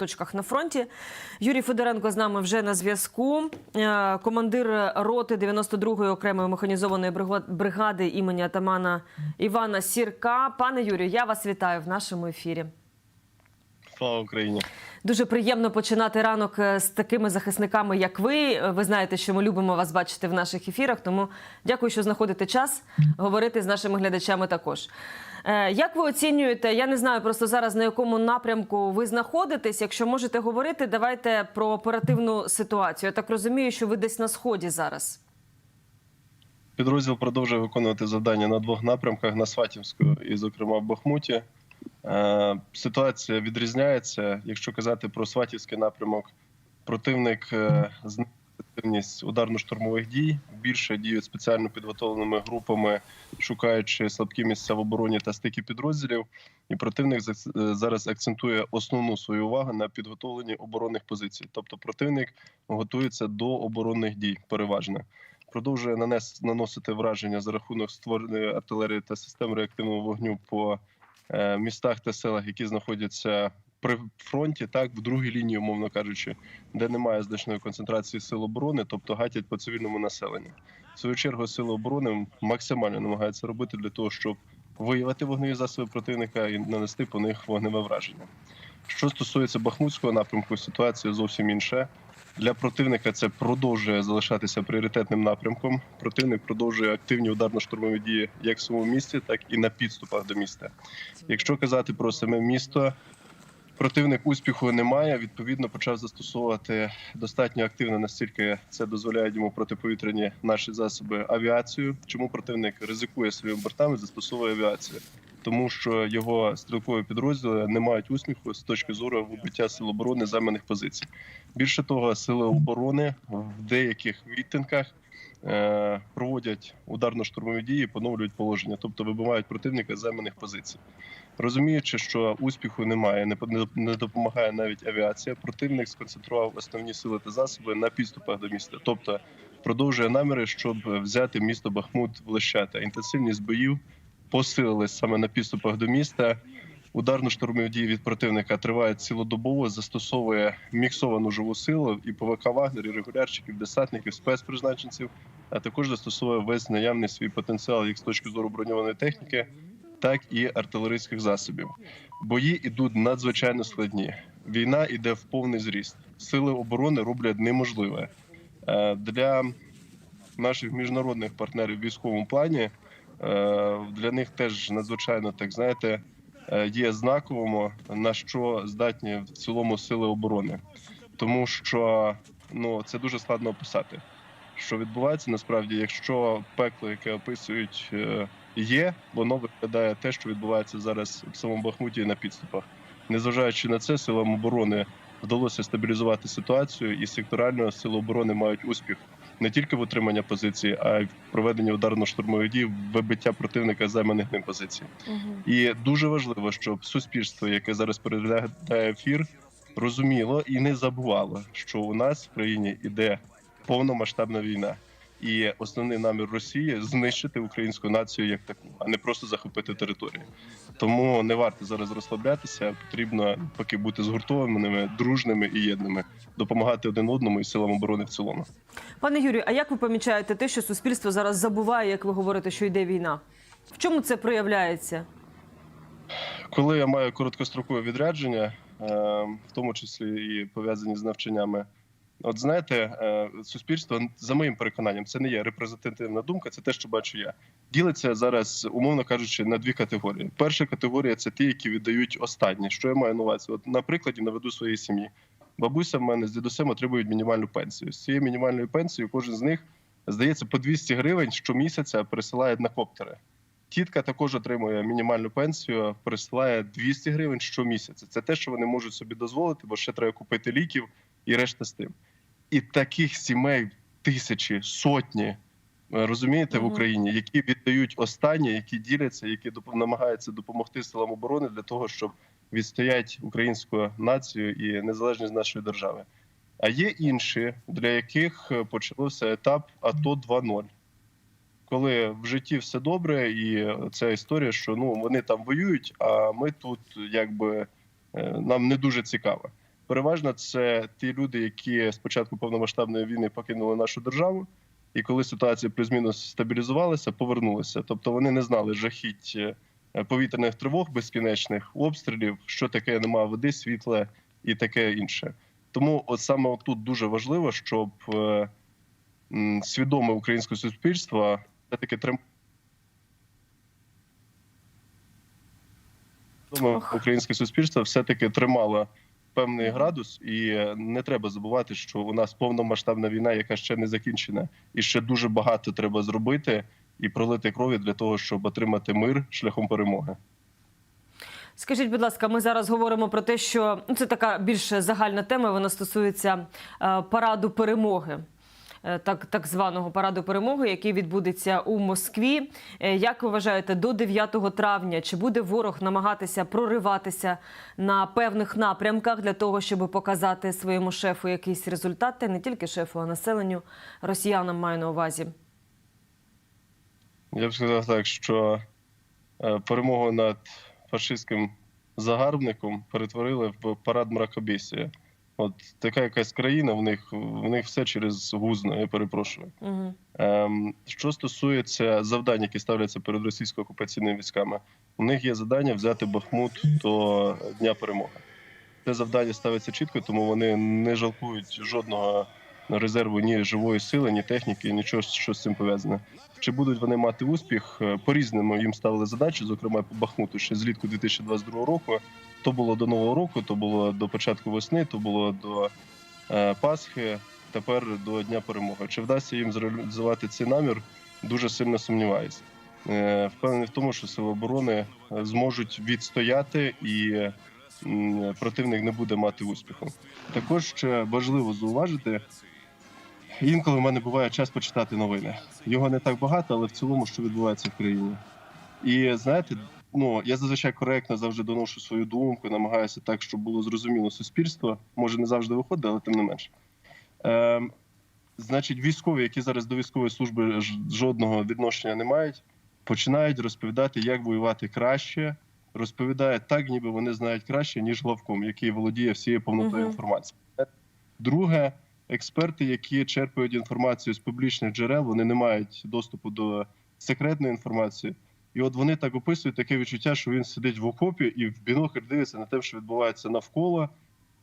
точках на фронті. Юрій Федоренко з нами вже на зв'язку. Е, Командир роти 92-ї окремої механізованої бригади імені атамана Івана Сірка. Пане Юрію, я вас вітаю в нашому ефірі. Слава Україні! Дуже приємно починати ранок е, з такими захисниками, як ви. Е, Ви знаєте, що ми любимо вас бачити в наших ефірах. Тому дякую, що знаходите час говорити з нашими глядачами також. Е, Як ви оцінюєте? Я не знаю просто зараз на якому напрямку ви знаходитесь. Якщо можете говорити, давайте про оперативну ситуацію. Я так розумію, що ви десь на сході зараз. Підрозділ продовжує виконувати завдання на двох напрямках на Сватівську і, зокрема, в Бахмуті. Е, Ситуація відрізняється. Якщо казати про Сватівський напрямок, противник е, ударно-штурмових дій більше діють спеціально підготовленими групами, шукаючи слабкі місця в обороні та стики підрозділів. І противник е, зараз акцентує основну свою увагу на підготовленні оборонних позицій. Тобто, противник готується до оборонних дій переважно. Продовжує нанес наносити враження за рахунок створеної артилерії та систем реактивного вогню по е, містах та селах, які знаходяться при фронті, так в другій лінії, умовно кажучи, де немає значної концентрації сил оборони, тобто гатять по цивільному населенню. В свою чергу сили оборони максимально намагаються робити для того, щоб виявити вогневі засоби противника і нанести по них вогневе враження. Що стосується Бахмутського напрямку, ситуація зовсім інша. Для противника це продовжує залишатися пріоритетним напрямком. Противник продовжує активні ударно-штурмові дії як в самому місті, так і на підступах до міста. Якщо казати про саме місто, противник успіху немає. Відповідно, почав застосовувати достатньо активно, настільки це дозволяє йому протиповітряні наші засоби авіацію. Чому противник ризикує своїми бортами, застосовує авіацію? Тому що його стрілкові підрозділи не мають успіху з точки зору вибиття сил оборони займаних позицій. Більше того, сили оборони в деяких відтинках проводять ударно-штурмові дії, поновлюють положення, тобто вибивають противника з займаних позицій. Розуміючи, що успіху немає, не по- не- не допомагає навіть авіація. Противник сконцентрував основні сили та засоби на підступах до міста, тобто продовжує наміри, щоб взяти місто Бахмут в лищата. Інтенсивність боїв посилилась саме на підступах до міста. Ударно-штурмові дії від противника тривають цілодобово, застосовує міксовану живу силу і ПВК Вагнер, і десантників, спецпризначенців, а також застосовує весь наявний свій потенціал як з точки зору броньованої техніки, так і артилерійських засобів. Бої йдуть надзвичайно складні. Війна йде в повний зріст. Сили оборони роблять неможливе Е, для наших міжнародних партнерів в військовому плані. е, Для них теж надзвичайно так знаєте є знаковим, на що здатні в цілому сили оборони, тому що ну це дуже складно описати. Що відбувається насправді, якщо пекло, яке описують, е, є, воно виглядає те, що відбувається зараз в самому Бахмуті на підступах. Незважаючи на це, силам оборони вдалося стабілізувати ситуацію, і секторально сили оборони мають успіх не тільки в отримання позиції, а й в проведенні ударно-штурмових дій, вибиття противника з займаних ним позицій. І дуже важливо, щоб суспільство, яке зараз переглядає ефір, розуміло і не забувало, що у нас в країні іде повномасштабна війна. І основний намір Росії знищити українську націю як таку, а не просто захопити територію. Тому не варто зараз розслаблятися. Потрібно поки бути згуртованими, дружними і єдними, допомагати один одному і силам оборони в цілому. Пане Юрію, а як ви помічаєте те, що суспільство зараз забуває, як ви говорите, що йде війна? В чому це проявляється? Коли я маю короткострокове відрядження, е, в тому числі і пов'язані з навчаннями, от знаєте, е, суспільство за моїм переконанням, це не є репрезентативна думка, це те, що бачу я. Ділиться зараз, умовно кажучи, на дві категорії. Перша категорія це ті, які віддають останнє. Що я маю на увазі? От на прикладі наведу своєї сім'ї. Бабуся в мене з дідусем отримують мінімальну пенсію. З цією мінімальною пенсією кожен з них здається по 200 гривень щомісяця присилає на коптери. Тітка також отримує мінімальну пенсію, присилає 200 гривень щомісяця. Це те, що вони можуть собі дозволити, бо ще треба купити ліків і решта з тим. І таких сімей тисячі, сотні. е, Розумієте, в Україні, які віддають останнє, які діляться, які намагаються допомогти силам оборони для того, щоб відстоять українську націю і незалежність нашої держави. А є інші, для яких е, почався етап АТО 2.0 коли в житті все добре, і ця історія, що ну вони там воюють, а ми тут якби е, нам не дуже цікаво. Переважно це ті люди, які з початку повномасштабної війни покинули нашу державу, і коли ситуація плюс-мінус стабілізувалася, повернулися. Тобто вони не знали жахіть е, повітряних тривог безкінечних, обстрілів, що таке немає води, світла і таке інше. Тому от саме тут дуже важливо, щоб е, свідоме українське суспільство все-таки трим... Свідоме українське суспільство все-таки тримало певний градус, і не треба забувати, що у нас повномасштабна війна, яка ще не закінчена, і ще дуже багато треба зробити і пролити крові для того, щоб отримати мир шляхом перемоги. Скажіть, будь ласка, ми зараз говоримо про те, що ну, це така більш загальна тема. Вона стосується е, параду перемоги. Е, Так, так званого параду перемоги, який відбудеться у Москві. Е, Як ви вважаєте, до 9 травня чи буде ворог намагатися прориватися на певних напрямках для того, щоб показати своєму шефу якийсь результат, та не тільки шефу, а населенню росіянам маю на увазі? Я б сказав так, що е, перемогу над фашистським загарбником перетворили в парад мракобісія. От така якась країна, в них в них все через гузно, я перепрошую. Угу. Ем, що стосується завдань, які ставляться перед російсько-окупаційними військами, у них є завдання взяти Бахмут до Дня перемоги. Це завдання ставиться чітко, тому вони не жалкують жодного резерву ні живої сили, ні техніки, нічого, що з цим пов'язане. Чи будуть вони мати успіх? Е, По-різному їм ставили задачі, зокрема по Бахмуту ще злітку 2022 року. То було до нового року, то було до початку весни, то було до е, Пасхи. Тепер до Дня перемоги. Чи вдасться їм зреалізувати цей намір? Дуже сильно сумніваюся. Е, Впевнений в тому, що сили оборони е, зможуть відстояти і противник не буде мати успіху. Також ще важливо зауважити. Інколи в мене буває час почитати новини. Його не так багато, але в цілому, що відбувається в країні. І знаєте, ну я зазвичай коректно завжди доношу свою думку, намагаюся так, щоб було зрозуміло суспільство. Може, не завжди виходить, але тим не менше. Е, значить, військові, які зараз до військової служби жодного відношення не мають, починають розповідати, як воювати краще. Розповідають так, ніби вони знають краще, ніж главком, який володіє всією повнотою Мгм. інформації. Друге, експерти, які черпають інформацію з публічних джерел, вони не мають доступу до секретної інформації. І от вони так описують таке відчуття, що він сидить в окопі і в бінокль дивиться на те, що відбувається навколо,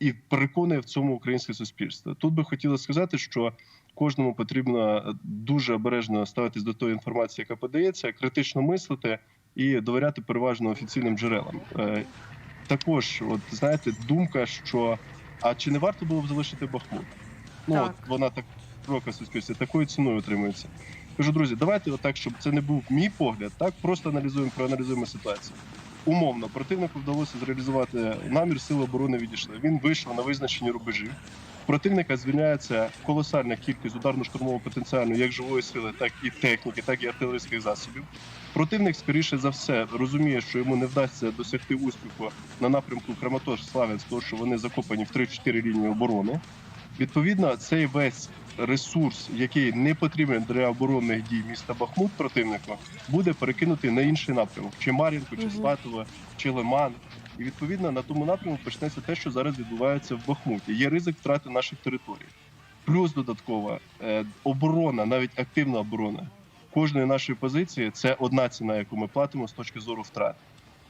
і переконує в цьому українське суспільство. Тут би хотілося сказати, що кожному потрібно дуже обережно ставитись до тої інформації, яка подається, критично мислити і довіряти переважно офіційним джерелам. Е, Також, от знаєте, думка, що а чи не варто було б залишити Бахмут? Ну Так. от вона так широка суспільстві, такою ціною отримується. Кажу, друзі, давайте отак, щоб це не був мій погляд, так просто аналізуємо, проаналізуємо ситуацію. Умовно, противнику вдалося зреалізувати намір сили оборони відійшли. Він вийшов на визначені рубежі. Противника звільняється колосальна кількість ударно-штурмового потенціалу як живої сили, так і техніки, так і артилерійських засобів. Противник, скоріше за все, розуміє, що йому не вдасться досягти успіху на напрямку Краматож Славянськ, тому що вони закопані в 3-4 лінії оборони. Відповідно, цей весь ресурс, який не потрібен для оборонних дій міста Бахмут противнику, буде перекинутий на інший напрямок: чи Мар'їнку, чи. Сватове, чи Лиман. І відповідно на тому напрямку почнеться те, що зараз відбувається в Бахмуті. Є ризик втрати наших територій. Плюс додаткова е, оборона, навіть активна оборона кожної нашої позиції це одна ціна, яку ми платимо з точки зору втрат.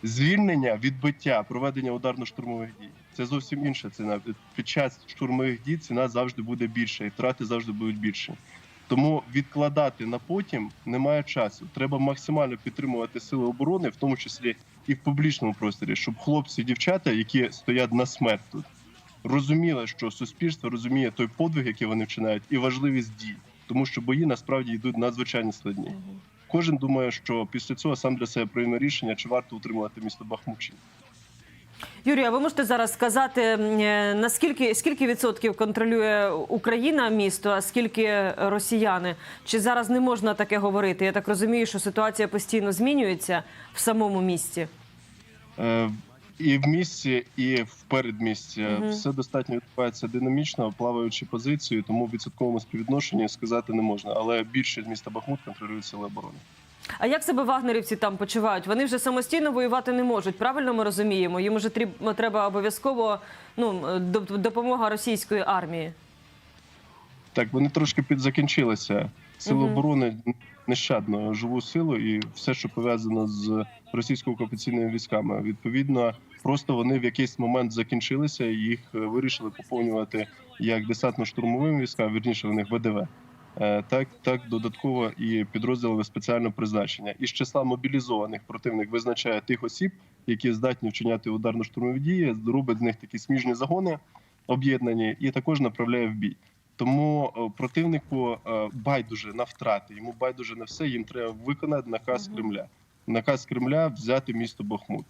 Звільнення, відбиття, проведення ударно-штурмових дій це зовсім інша ціна. Під час штурмових дій ціна завжди буде більша, і втрати завжди будуть більші. Тому відкладати на потім немає часу. Треба максимально підтримувати сили оборони, в тому числі і в публічному просторі, щоб хлопці і дівчата, які стоять на смерть тут, розуміли, що суспільство розуміє той подвиг, який вони вчинають, і важливість дій, тому що бої насправді йдуть надзвичайно складні. Кожен думає, що після цього сам для себе прийме рішення, чи варто утримувати місто Бахмут. Юрій, а ви можете зараз сказати, е, наскільки скільки відсотків контролює Україна місто, а скільки росіяни? Чи зараз не можна таке говорити? Я так розумію, що ситуація постійно змінюється в самому місті. Е, І в місті, і в передмісті Мгм. все достатньо відбувається динамічно, плаваючи позицію, тому в відсотковому співвідношенні сказати не можна. Але більше міста Бахмут контролюють сили оборони. А як себе вагнерівці там почувають? Вони вже самостійно воювати не можуть. Правильно ми розуміємо? Їм вже треба обов'язково ну, допомога російської армії. Так, вони трошки підзакінчилися. Сили Мгм. оборони нещадно живу силу і все, що пов'язано з російсько-окупаційними військами. Відповідно, просто вони в якийсь момент закінчилися, і їх е, вирішили поповнювати як десантно-штурмовим військам, вірніше в них ВДВ. Е, Так, так додатково і підрозділи спеціального призначення. Із числа мобілізованих противник визначає тих осіб, які здатні вчиняти ударно-штурмові дії, робить з них такі сміжні загони об'єднані, і також направляє в бій. Тому е, противнику е, байдуже на втрати, йому байдуже на все. Їм треба виконати наказ. Кремля. Наказ Кремля взяти місто Бахмут.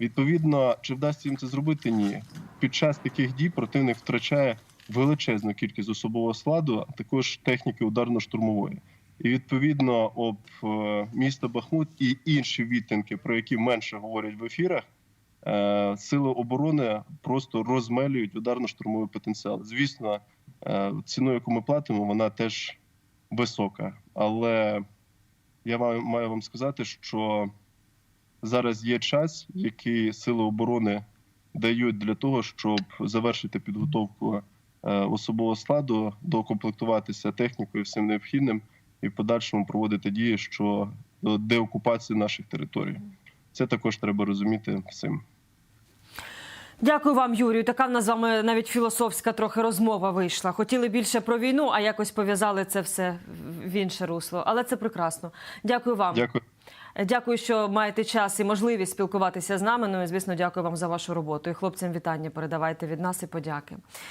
Відповідно, чи вдасться їм це зробити? Ні. Під час таких дій противник втрачає величезну кількість особового складу, а також техніки ударно-штурмової. І відповідно об е, місто Бахмут і інші відтинки, про які менше говорять в ефірах, е, сили оборони просто розмелюють ударно-штурмовий потенціал. Звісно, е, ціну, яку ми платимо, вона теж висока. Але я маю, вам сказати, що зараз є час, який сили оборони дають для того, щоб завершити підготовку особового складу, докомплектуватися технікою, всім необхідним і в подальшому проводити дії щодо деокупації наших територій. Це також треба розуміти всім. Дякую вам, Юрію. Така в нас з вами навіть філософська трохи розмова вийшла. Хотіли більше про війну, а якось пов'язали це все в інше русло. Але це прекрасно. Дякую вам. Дякую. Дякую, що маєте час і можливість спілкуватися з нами. Ну і звісно, дякую вам за вашу роботу. І хлопцям вітання передавайте від нас і подяки.